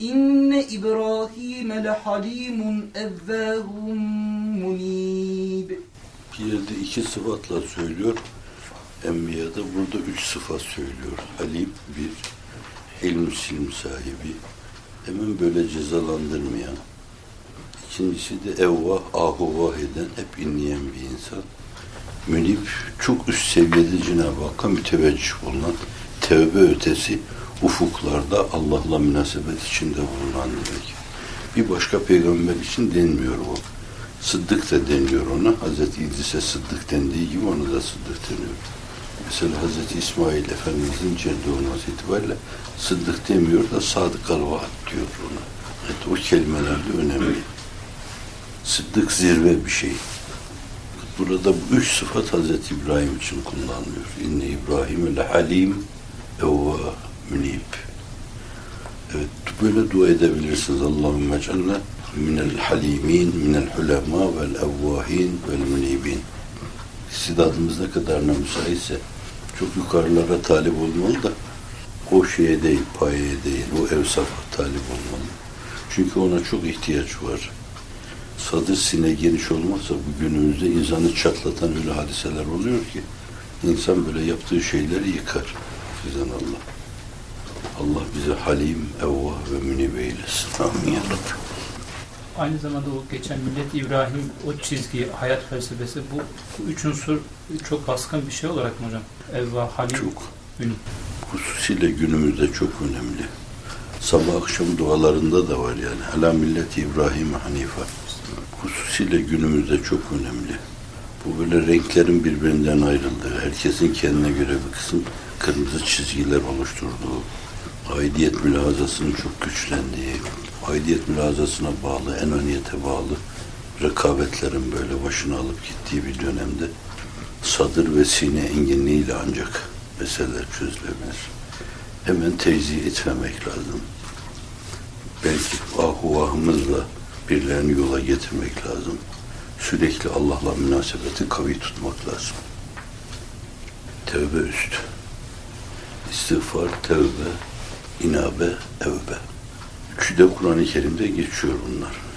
İnne İbrahim lehalimun evvahum munib. Bir yerde iki sıfatla söylüyor. Enbiya'da burada üç sıfat söylüyor. Halim bir, ilm silm sahibi. Hemen böyle cezalandırmayan. İkincisi de evvah, ahuvah eden, hep inleyen bir insan. Münip, çok üst seviyede Cenab-ı Hakk'a müteveccih bulunan, tevbe ötesi, ufuklarda Allah'la münasebet içinde bulunan demek. Bir başka peygamber için denmiyor o. Sıddık da deniyor ona. Hazreti İdris'e Sıddık dendiği gibi ona da Sıddık deniyor. Mesela Hazreti İsmail Efendimizin ceddi olması itibariyle Sıddık demiyor da Sadık al-Vaat diyor ona. Evet, o kelimeler de önemli. Sıddık zirve bir şey. Burada bu üç sıfat Hazreti İbrahim için kullanılıyor. İnne İbrahim le halim evva münib. Evet, böyle dua edebilirsiniz. Allahümme cenne minel halimin, minel hulema vel evvahin vel münibin. İstidadımız ne kadarına müsaitse çok yukarılara talip olmalı da o şeye değil, payeye değil, o evsafa talip olmalı. Çünkü ona çok ihtiyaç var. Sadır sine geniş olmazsa bu günümüzde insanı çatlatan öyle hadiseler oluyor ki insan böyle yaptığı şeyleri yıkar. Bizden Allah. Allah bize halim, evvah ve münib eylesin. Amin ya Rabbi. Aynı zamanda o geçen millet İbrahim o çizgi, hayat felsefesi bu, bu üç unsur çok baskın bir şey olarak mı hocam? Evva, halim, Çok. ünlü. hususiyle günümüzde çok önemli. Sabah akşam dualarında da var yani. Hala milleti İbrahim Hanife. Hususiyle günümüzde çok önemli. Bu böyle renklerin birbirinden ayrıldığı, herkesin kendine göre bir kısım kırmızı çizgiler oluşturduğu, aidiyet mülazasının çok güçlendiği, aidiyet mülazasına bağlı, enaniyete bağlı rekabetlerin böyle başına alıp gittiği bir dönemde sadır ve sine enginliğiyle ancak meseleler çözülebilir. Hemen teyzi etmemek lazım. Belki ahuvahımızla birilerini yola getirmek lazım. Sürekli Allah'la münasebeti kavi tutmak lazım. Tevbe üst. İstiğfar, tevbe, inabe, evbe. Üçü de Kur'an-ı Kerim'de geçiyor bunlar.